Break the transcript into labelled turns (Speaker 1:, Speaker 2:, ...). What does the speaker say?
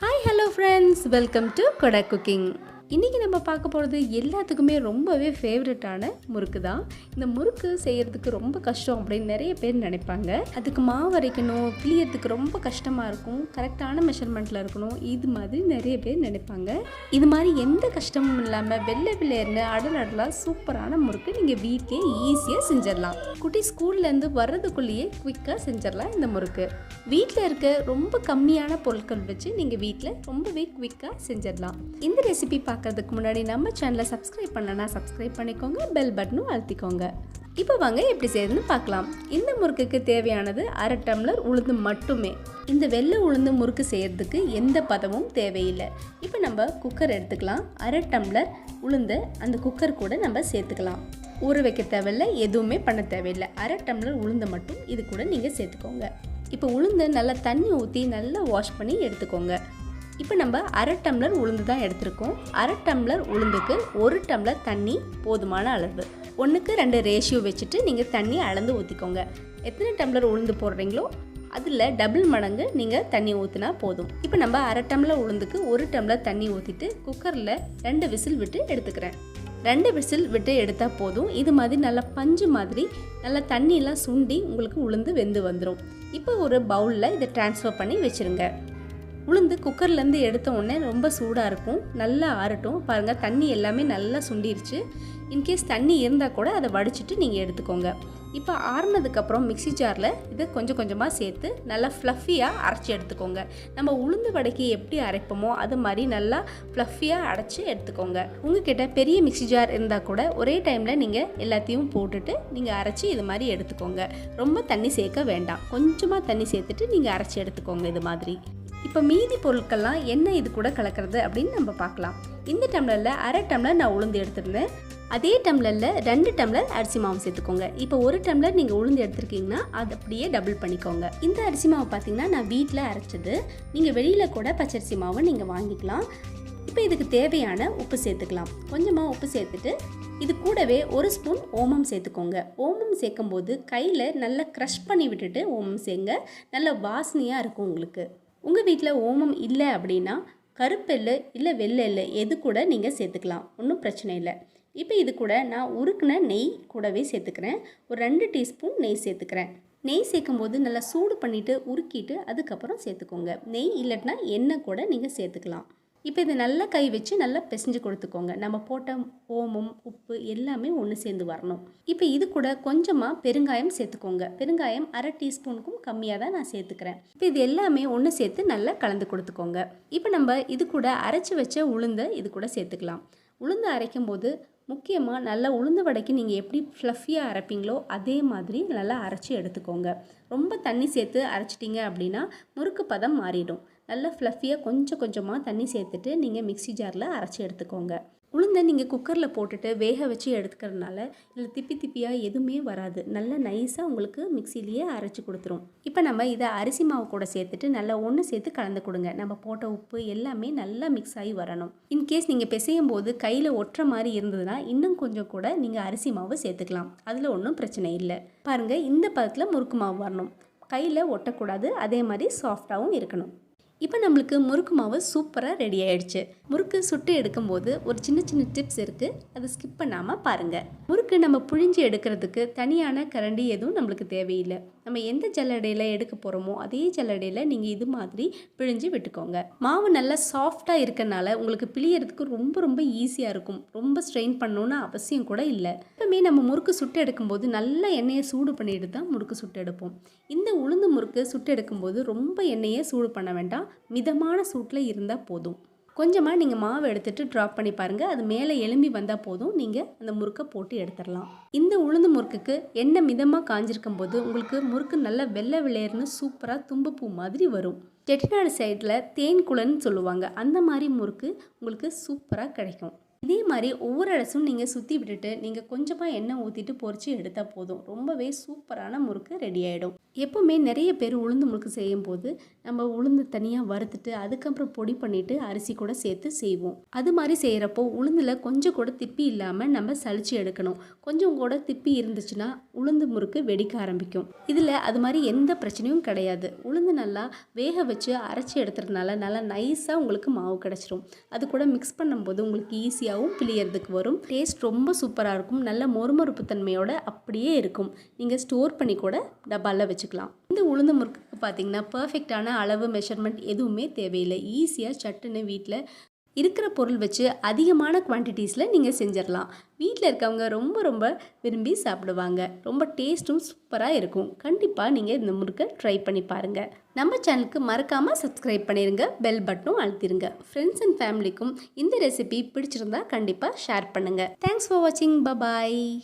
Speaker 1: Hi, hello friends, welcome to Kodak Cooking. இன்றைக்கி நம்ம பார்க்க போகிறது எல்லாத்துக்குமே ரொம்பவே ஃபேவரட்டான முறுக்கு தான். இந்த முறுக்கு செய்கிறதுக்கு ரொம்ப கஷ்டம் அப்படின்னு நிறைய பேர் நினைப்பாங்க. அதுக்கு மாவு அரைக்கணும் கிளியறதுக்கு ரொம்ப கஷ்டமாக இருக்கும். கரெக்டான மெஷர்மெண்ட்டில் இருக்கணும். இது மாதிரி நிறைய பேர் நினைப்பாங்க. இது மாதிரி எந்த கஷ்டமும் இல்லாமல் வெள்ளை பிள்ளையர்னு அடல் அடலாக சூப்பரான முறுக்கு நீங்கள் வீட்டிலே ஈஸியாக செஞ்சிடலாம். குட்டி ஸ்கூல்லேருந்து வர்றதுக்குள்ளேயே குயிக்காக செஞ்சிடலாம் இந்த முறுக்கு. வீட்டில் இருக்க ரொம்ப கம்மியான பொருட்கள் வச்சு நீங்கள் வீட்டில் ரொம்பவே குயிக்காக செஞ்சிடலாம். இந்த ரெசிபி பார்க்கறதுக்கு முன்னாடி நம்ம சேனலை சப்ஸ்கிரைப் பண்ணனா சப்ஸ்கிரைப் பண்ணிக்கோங்க பெல் பட்டனும் அழுத்திக்கோங்க. இப்போ வாங்க எப்படி செய்யுதுன்னு பார்க்கலாம். இந்த முறுக்குக்கு தேவையானது அரை டம்ளர் உளுந்து மட்டுமே. இந்த வெள்ளை உளுந்து முறுக்கு செய்யறதுக்கு எந்த பதமும் தேவையில்லை. இப்போ நம்ம குக்கர் எடுத்துக்கலாம். அரை டம்ளர் உளுந்து அந்த குக்கர் கூட நம்ம சேர்த்துக்கலாம். ஊற வைக்க தேவையில்லை எதுவுமே பண்ண தேவையில்லை. அரை டம்ளர் உளுந்து மட்டும் இது கூட நீங்கள் சேர்த்துக்கோங்க. இப்போ உளுந்து நல்லா தண்ணி ஊற்றி நல்லா வாஷ் பண்ணி எடுத்துக்கோங்க. இப்போ நம்ம அரை டம்ளர் உளுந்து தான் எடுத்திருக்கோம். அரை டம்ளர் உளுந்துக்கு ஒரு டம்ளர் தண்ணி போதுமான அளவு. ஒன்றுக்கு ரெண்டு ரேஷியோ வச்சுட்டு நீங்கள் தண்ணி அளந்து ஊற்றிக்கோங்க எத்தனை டம்ளர் உளுந்து போடுறீங்களோ அதில் டபுள் மடங்கு நீங்கள் தண்ணி ஊற்றினா போதும். இப்போ நம்ம அரை டம்ளர் உளுந்துக்கு ஒரு டம்ளர் தண்ணி ஊற்றிட்டு குக்கரில் ரெண்டு விசில் விட்டு எடுத்துக்கிறேன். ரெண்டு விசில் விட்டு எடுத்தால் போதும். இது மாதிரி நல்லா பஞ்சு மாதிரி நல்லா தண்ணியெல்லாம் சுண்டி உங்களுக்கு உளுந்து வெந்து வந்துடும் இப்போ ஒரு பவுலில் இதை ட்ரான்ஸ்ஃபர் பண்ணி வச்சுருங்க. உளுந்து குக்கர்லேருந்து எடுத்த உடனே ரொம்ப சூடாக இருக்கும். நல்லா ஆறட்டும். பாருங்கள் தண்ணி எல்லாமே நல்லா சுண்டிருச்சு. இன்கேஸ் தண்ணி இருந்தால் கூட அதை வடிச்சிட்டு நீங்கள் எடுத்துக்கோங்க. இப்போ ஆறுனதுக்கப்புறம் மிக்ஸி ஜாரில் இதை கொஞ்சம் கொஞ்சமாக சேர்த்து நல்லா ஃப்ளஃபியாக அரைச்சி எடுத்துக்கோங்க. நம்ம உளுந்து வடைக்கு எப்படி அரைப்போமோ அது மாதிரி நல்லா ஃப்ளஃபியாக அரைச்சி எடுத்துக்கோங்க. உங்ககிட்ட பெரிய மிக்ஸி ஜார் இருந்தால் கூட ஒரே டைமில் நீங்கள் எல்லாத்தையும் போட்டுட்டு நீங்கள் அரைச்சி இது மாதிரி எடுத்துக்கோங்க. ரொம்ப தண்ணி சேர்க்க வேண்டாம். கொஞ்சமாக தண்ணி சேர்த்துட்டு நீங்கள் அரைச்சி எடுத்துக்கோங்க இது மாதிரி. இப்போ மீதி பொருட்கள்லாம் என்ன இது கூட கலக்கிறது அப்படின்னு நம்ம பார்க்கலாம். இந்த டம்ளரில் அரை டம்ளர் நான் உளுந்து எடுத்திருந்தேன். அதே டம்ளரில் ரெண்டு டம்ளர் அரிசி மாவு சேர்த்துக்கோங்க. இப்போ ஒரு டம்ளர் நீங்கள் உளுந்து எடுத்திருக்கீங்கன்னா அது அப்படியே டபுள் பண்ணிக்கோங்க. இந்த அரிசி மாவு பார்த்தீங்கன்னா நான் வீட்டில் அரைச்சது. நீங்கள் வெளியில் கூட பச்சரிசி மாவு நீங்கள் வாங்கிக்கலாம். இப்போ இதுக்கு தேவையான உப்பு சேர்த்துக்கலாம். கொஞ்சமாக உப்பு சேர்த்துட்டு இது கூடவே ஒரு ஸ்பூன் ஓமம் சேர்த்துக்கோங்க. ஓமம் சேர்க்கும்போது கையில் நல்லா க்ரஷ் பண்ணி விட்டுட்டு ஓமம் சேர்ங்க. நல்ல வாசனையாக இருக்கும் உங்களுக்கு. உங்கள் வீட்டில் ஓமம் இல்லை அப்படின்னா கருப்பெல்லு இல்லை வெள்ளெல்லு எது கூட நீங்கள் சேர்த்துக்கலாம். ஒன்றும் பிரச்சனை இல்லை. இப்போ இது கூட நான் உருக்குன நெய் கூடவே சேர்த்துக்கிறேன். ஒரு ரெண்டு டீஸ்பூன் நெய் சேர்த்துக்கிறேன். நெய் சேர்க்கும்போது நல்லா சூடு பண்ணிவிட்டு உருக்கிட்டு அதுக்கப்புறம் சேர்த்துக்கோங்க. நெய் இல்லைன்னா எண்ணெய் கூட நீங்கள் சேர்த்துக்கலாம். இப்போ இதை நல்லா கை வச்சு நல்லா பிசைஞ்சு கொடுத்துக்கோங்க. நம்ம போட்ட ஓமம் உப்பு எல்லாமே ஒன்று சேர்ந்து வரணும். இப்போ இது கூட கொஞ்சமாக பெருங்காயம் சேர்த்துக்கோங்க. பெருங்காயம் அரை டீஸ்பூனுக்கும் கம்மியாக தான் நான் சேர்த்துக்கிறேன். இப்போ இது எல்லாமே ஒன்று சேர்த்து நல்லா கலந்து கொடுத்துக்கோங்க. இப்போ நம்ம இது கூட அரைச்சி வச்ச உளுந்தை இது கூட சேர்த்துக்கலாம். உளுந்து அரைக்கும் போது முக்கியமாக நல்லா உளுந்து வடைக்கு நீங்கள் எப்படி ஃப்ளஃபியாக அரைப்பீங்களோ அதே மாதிரி நல்லா அரைச்சி எடுத்துக்கோங்க. ரொம்ப தண்ணி சேர்த்து அரைச்சிட்டிங்க அப்படின்னா முறுக்கு பதம் மாறிடும். நல்லா ஃப்ளஃபியாக கொஞ்சம் கொஞ்சமாக தண்ணி சேர்த்துட்டு நீங்கள் மிக்ஸி ஜாரில் அரைச்சி எடுத்துக்கோங்க. உளுந்தை நீங்கள் குக்கரில் போட்டுட்டு வேக வச்சு எடுத்துக்கிறதுனால இதில் திப்பி திப்பியாக எதுவுமே வராது. நல்லா நைஸாக உங்களுக்கு மிக்சிலேயே அரைச்சி கொடுத்துரும். இப்போ நம்ம இதை அரிசி மாவு கூட சேர்த்துட்டு நல்லா ஒன்று சேர்த்து கலந்து கொடுங்க. நம்ம போட்ட உப்பு எல்லாமே நல்லா மிக்ஸ் ஆகி வரணும். இன்கேஸ் நீங்கள் பிசையும் போது கையில் ஒட்டுற மாதிரி இருந்ததுன்னா இன்னும் கொஞ்சம் கூட நீங்கள் அரிசி மாவு சேர்த்துக்கலாம். அதில் ஒன்றும் பிரச்சனை இல்லை. பாருங்கள் இந்த பதத்தில் முறுக்கு மாவு வரணும். கையில் ஒட்டக்கூடாது. அதே மாதிரி சாஃப்டாகவும் இருக்கணும். இப்போ நம்மளுக்கு முறுக்கு மாவு சூப்பராக ரெடி ஆயிடுச்சு. முறுக்கு சுட்டு எடுக்கும்போது ஒரு சின்ன சின்ன டிப்ஸ் இருக்குது அதை ஸ்கிப் பண்ணாமல் பாருங்கள் முறுக்கு நம்ம புழிஞ்சு எடுக்கிறதுக்கு தனியான கரண்டி எதுவும் நம்மளுக்கு தேவையில்லை. நம்ம எந்த ஜல்லடையில் எடுக்க போகிறோமோ அதே ஜல்லடையில் நீங்கள் இது மாதிரி பிழிஞ்சு விட்டுக்கோங்க. மாவு நல்லா சாஃப்டாக இருக்கறனால உங்களுக்கு பிழியறதுக்கு ரொம்ப ரொம்ப ஈஸியாக இருக்கும். ரொம்ப ஸ்ட்ரெயின் பண்ணணுன்னு அவசியம் கூட இல்லை. எப்பவுமே நம்ம முறுக்கு சுட்டு எடுக்கும்போது நல்லா எண்ணெயை சூடு பண்ணிட்டு தான் முறுக்கு சுட்டு எடுப்போம். இந்த உளுந்து முறுக்கு சுட்டு எடுக்கும்போது ரொம்ப எண்ணெயை சூடு பண்ண வேண்டாம். மிதமான சூட்டில் இருந்தால் போதும். கொஞ்சமாக நீங்கள் மாவு எடுத்துகிட்டு ட்ராப் பண்ணி பாருங்கள் அது மேலே எலும்பி வந்தால் போதும். நீங்கள் அந்த முறுக்கை போட்டு எடுத்துடலாம். இந்த உளுந்து முறுக்குக்கு எண்ணெய் மிதமாக காஞ்சிருக்கும் போது உங்களுக்கு முறுக்கு நல்லா வெள்ளை விளையர்னு சூப்பராக தும்பப்பூ மாதிரி வரும். செட்டிநாடு சைடில் தேன் குளன்னு சொல்லுவாங்க. அந்த மாதிரி முறுக்கு உங்களுக்கு சூப்பராக கிடைக்கும். இதே மாதிரி ஒவ்வொரு அடசும் நீங்கள் சுற்றி விட்டுட்டு நீங்கள் கொஞ்சமாக எண்ணெய் ஊற்றிட்டு பொரிச்சு எடுத்தால் போதும். ரொம்பவே சூப்பரான முறுக்கு ரெடி ஆகிடும் எப்போவுமே நிறைய பேர் உளுந்து முறுக்கு செய்யும் போது நம்ம உளுந்து தனியாக வறுத்துட்டு அதுக்கப்புறம் பொடி பண்ணிவிட்டு அரிசி கூட சேர்த்து செய்வோம். அது மாதிரி செய்கிறப்போ உளுந்தில் கொஞ்சம் கூட திப்பி இல்லாமல் நம்ம சளிச்சு எடுக்கணும். கொஞ்சம் கூட திப்பி இருந்துச்சுன்னா உளுந்து முறுக்கு வெடிக்க ஆரம்பிக்கும். இதில் அது மாதிரி எந்த பிரச்சனையும் கிடையாது. உளுந்து நல்லா வேக வச்சு அரைச்சி எடுத்துறதுனால நல்லா நைஸாக உங்களுக்கு மாவு கிடச்சிரும். அது கூட மிக்ஸ் பண்ணும்போது உங்களுக்கு ஈஸியாக ஈஸியாகவும் பிழியறதுக்கு வரும். டேஸ்ட் ரொம்ப சூப்பராக இருக்கும். நல்ல மொறுமொறுப்பு தன்மையோட அப்படியே இருக்கும். நீங்கள் ஸ்டோர் பண்ணி கூட டப்பாவில் வச்சுக்கலாம். இந்த உளுந்து முறுக்கு பார்த்தீங்கன்னா பர்ஃபெக்டான அளவு மெஷர்மெண்ட் எதுவுமே தேவையில்லை. ஈஸியாக சட்டுன்னு வீட்டில் இருக்கிற பொருள் வச்சு அதிகமான குவான்டிட்டிஸில் நீங்கள் செஞ்சிடலாம் வீட்டில் இருக்கவங்க ரொம்ப ரொம்ப விரும்பி சாப்பிடுவாங்க. ரொம்ப டேஸ்ட்டும் சூப்பராக இருக்கும். கண்டிப்பாக நீங்கள் இந்த முறுக்கை ட்ரை பண்ணி பாருங்கள் நம்ம சேனலுக்கு மறக்காமல் சப்ஸ்கிரைப் பண்ணிடுங்க பெல் பட்டனும் அழுத்திடுங்க ஃப்ரெண்ட்ஸ் அண்ட் ஃபேமிலிக்கும் இந்த ரெசிபி பிடிச்சிருந்தா கண்டிப்பாக ஷேர் பண்ணுங்கள் தேங்க்ஸ் ஃபார் வாட்சிங் பபாய்